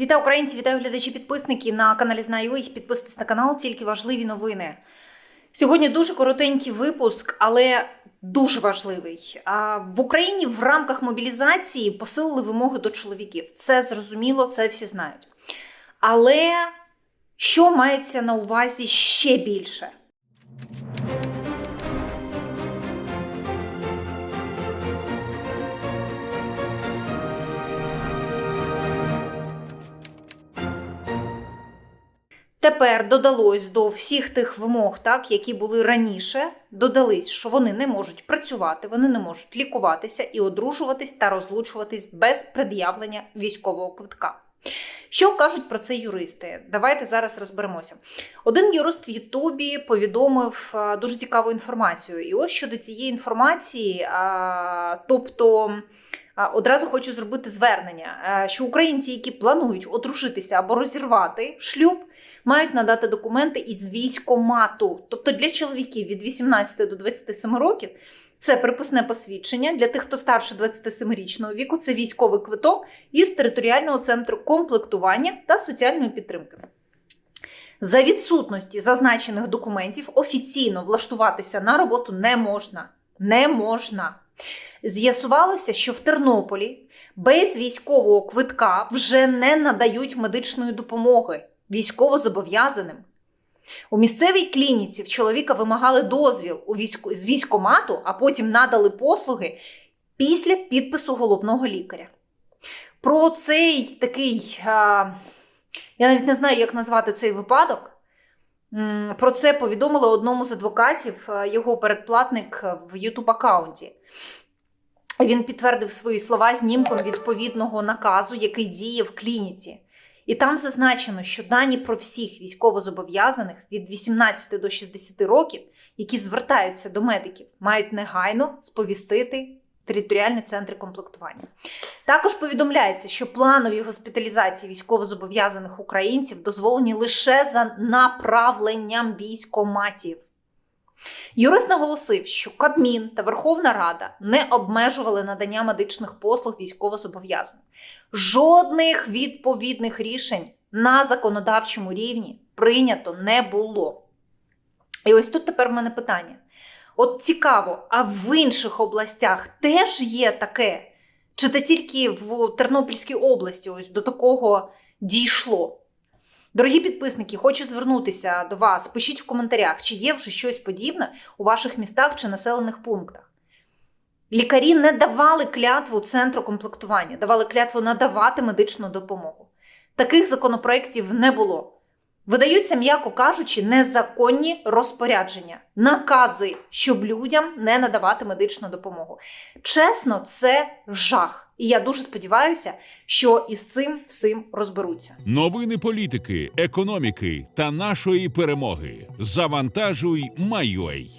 Вітаю українці, вітаю глядачі підписники на каналі Знаю. їх. Підписуйтесь на канал, тільки важливі новини. Сьогодні дуже коротенький випуск, але дуже важливий. В Україні в рамках мобілізації посилили вимоги до чоловіків. Це зрозуміло, це всі знають. Але що мається на увазі ще більше? Тепер додалось до всіх тих вимог, так, які були раніше, додались, що вони не можуть працювати, вони не можуть лікуватися і одружуватись та розлучуватись без пред'явлення військового квитка. Що кажуть про це юристи? Давайте зараз розберемося. Один юрист в Ютубі повідомив дуже цікаву інформацію. І ось щодо цієї інформації, тобто. Одразу хочу зробити звернення, що українці, які планують одружитися або розірвати шлюб, мають надати документи із військомату. Тобто для чоловіків від 18 до 27 років це приписне посвідчення. Для тих, хто старше 27-річного віку, це військовий квиток із територіального центру комплектування та соціальної підтримки. За відсутності зазначених документів офіційно влаштуватися на роботу не можна. Не можна. З'ясувалося, що в Тернополі без військового квитка вже не надають медичної допомоги військовозобов'язаним. У місцевій клініці в чоловіка вимагали дозвіл у військ... з військомату, а потім надали послуги після підпису головного лікаря. Про цей такий, я навіть не знаю, як назвати цей випадок. Про це повідомили одному з адвокатів його передплатник в Ютуб аккаунті. Він підтвердив свої слова знімком відповідного наказу, який діє в клініці. І там зазначено, що дані про всіх військовозобов'язаних від 18 до 60 років, які звертаються до медиків, мають негайно сповістити територіальні центри комплектування. Також повідомляється, що планові госпіталізації військовозобов'язаних українців дозволені лише за направленням військоматів. Юрист наголосив, що Кабмін та Верховна Рада не обмежували надання медичних послуг військовозобов'язаним. Жодних відповідних рішень на законодавчому рівні прийнято не було. І ось тут тепер в мене питання. От цікаво, а в інших областях теж є таке? Чи це тільки в Тернопільській області ось до такого дійшло? Дорогі підписники, хочу звернутися до вас. Пишіть в коментарях, чи є вже щось подібне у ваших містах чи населених пунктах. Лікарі не давали клятву центру комплектування, давали клятву надавати медичну допомогу. Таких законопроєктів не було. Видаються, м'яко кажучи, незаконні розпорядження, накази, щоб людям не надавати медичну допомогу. Чесно, це жах. І я дуже сподіваюся, що із цим всім розберуться. Новини політики, економіки та нашої перемоги. Завантажуй, Майой.